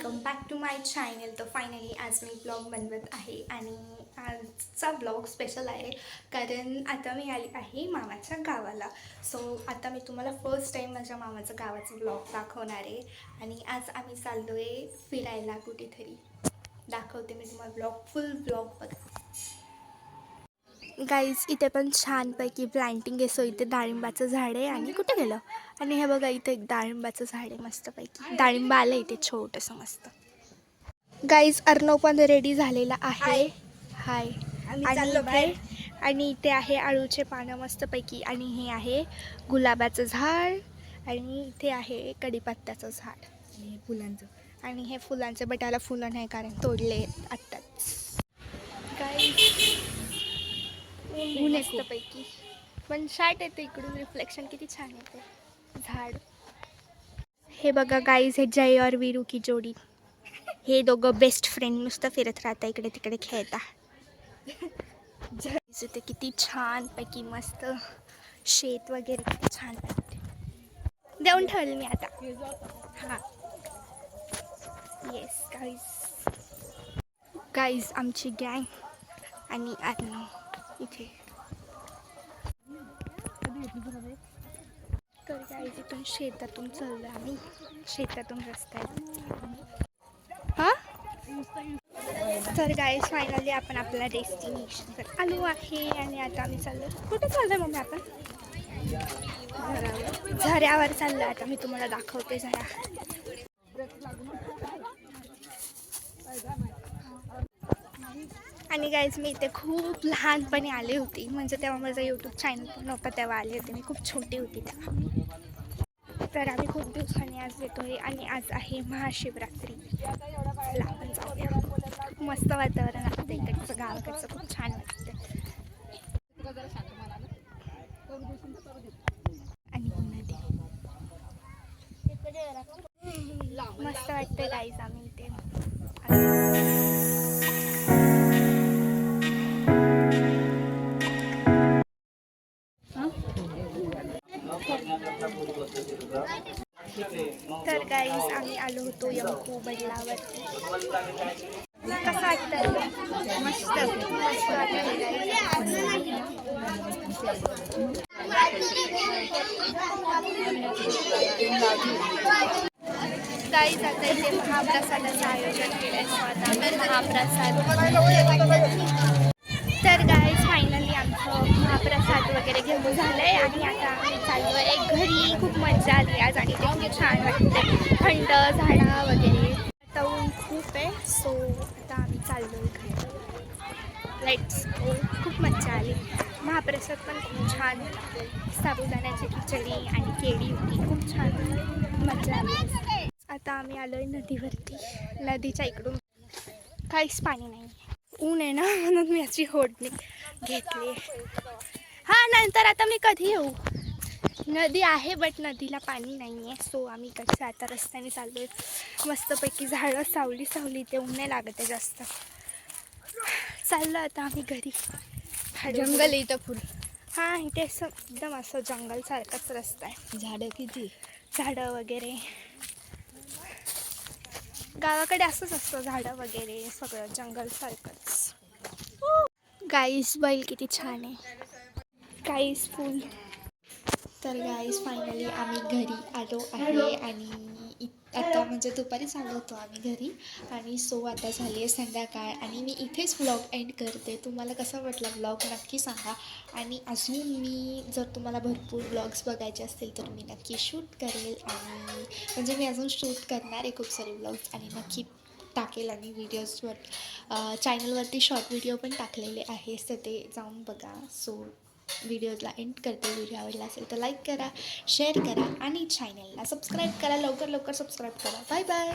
Welcome back to my channel. तर finally आज मी ब्लॉग बनवत आहे आणि आजचा ब्लॉग स्पेशल आहे. कारण आता मी आली आहे मामाच्या गावाला. सो आता मी तुम्हाला फर्स्ट टाईम माझ्या मामाचं गावाचा ब्लॉग दाखवणार आहे. आणि आज आम्ही चाललो आहे फिरायला कुठेतरी. दाखवते मी तुम्हाला ब्लॉग फुल ब्लॉग बघा. गाईज इथे पण छानपैकी प्लांटिंग आहे सो इथे डाळिंबाचं झाड आहे आणि कुठे गेलं? आणि हे बघा इथे एक डाळिंबाचं झाड आहे मस्तपैकी. डाळिंब आलं इथे छोटंसं मस्त. गाईज अर्णव पण रेडी झालेला आहे. हाय. आणि. आणि इथे आहे आळूचे पानं मस्तपैकी. आणि हे आहे गुलाबाचं झाड. आणि इथे आहे कडीपत्त्याचं झाड. आणि फुलांचं. आणि हे फुलांचे बटाला फुलं नाही कारण तोडले आत्ताच. गाईज ऊन मस्तपैकी पण शार्ट येते इकडून रिफ्लेक्शन किती छान येते. झाड. हे बघा गाईज हे जय और वीरू की जोडी. हे दोघं बेस्ट फ्रेंड नुसतं फिरत राहता इकडे तिकडे खेळता. इथे किती छान पैकी मस्त शेत वगैरे किती छान वाटते देऊन ठेवलं मी आता. हां. येस गाईज गाईज आमची गँग आणि अर्णव. इथे. तर गाईज इथून शेतातून चाललो आम्ही. शेतातून रस्त्यात हां? तर गाईज फायनली आपण आपल्या डेस्टिनेशनवर आलो आहे आणि आता आम्ही चाललो कुठे चाललो मम्मी आपण? झऱ्यावर चाललो आता मी तुम्हाला दाखवते जरा. आणि गाईज मी इथे खूप लहानपणी आले होते. म्हणजे तेव्हा माझं यूट्यूब चॅनल पण तेव्हा आले होते. मी खूप छोटी होती तेव्हा. तर आम्ही खूप दिवसांनी आज येतोय आणि आज आहे महाशिवरात्री. चला आपण जाऊया. खूप मस्त वातावरण असतं इकडचं गावाकडचं खूप छान वाटतं आणि मस्त वाटतं गाईज आम्ही इथे. तर गाईस आम्ही आलो होतो यमकू बदलावरती. कसं वाटतं मस्त मस्त वाटतं गाईज आता इथे महाप्रसादाचं आयोजन केलं आहे महाप्रसाद तर गाईज फायनली आमचं महाप्रसाद वगैरे घेऊन झालं आहे आणि आता आम्ही चाललो आहे घरी खूप मजा आली आज आणि ते खूप छान वाटते थंड झाडा वगैरे. आता ऊन खूप आहे सो आता आम्ही चाललो आहे घरी लाईट्स खूप मजा आली. महाप्रसाद पण खूप छान. साबुदाण्याची खिचडी आणि केळी होती. खूप छान. मजा आली. आता आम्ही आलो आहे नदीवरती. नदीच्या इकडून. काहीच पाणी नाही ऊन आहे ना म्हणून मी याची होडणी घेतली हां नंतर आता मी कधी येऊ? नदी आहे बट नदीला पाणी नाही आहे सो आम्ही कसं आता रस्त्याने चाललो आहे मस्तपैकी झाडं सावली सावली ते ऊन नाही लागत आहे जास्त. चाललो आता आम्ही घरी. जंगल इथं फुल. हां इथे असं एकदम असं जंगलसारखाच रस्ता आहे. झाडं किती? झाडं वगैरे. गावाकडे असंच असतं झाडं वगैरे सगळं जंगलसारखंच गाईस बैल किती छान आहे. गाईस फुल तर गाईस फायनली आम्ही घरी आलो आहे आणि इ- आता म्हणजे दुपारीच आलो होतो आम्ही घरी. आणि सो आता झाली आहे संध्याकाळ आणि मी इथेच व्लॉग एंड करते. तुम्हाला कसा वाटला व्लॉग नक्की सांगा. आणि अजून मी जर तुम्हाला भरपूर व्लॉग्स बघायचे असतील तर मी नक्की शूट करेल. आणि म्हणजे मी अजून शूट करणार आहे खूप सारे व्लॉग्स आणि नक्की टाकेल आणि व्हिडिओजवर चॅनलवरती शॉर्ट व्हिडिओ पण टाकलेले आहे. तर ते जाऊन बघा. सो व्हिडिओला एंड करते. व्हिडिओ आवडला असेल तर लाईक करा शेअर करा आणि चॅनलला सबस्क्राईब करा. लवकर लवकर सबस्क्राईब करा. Bye bye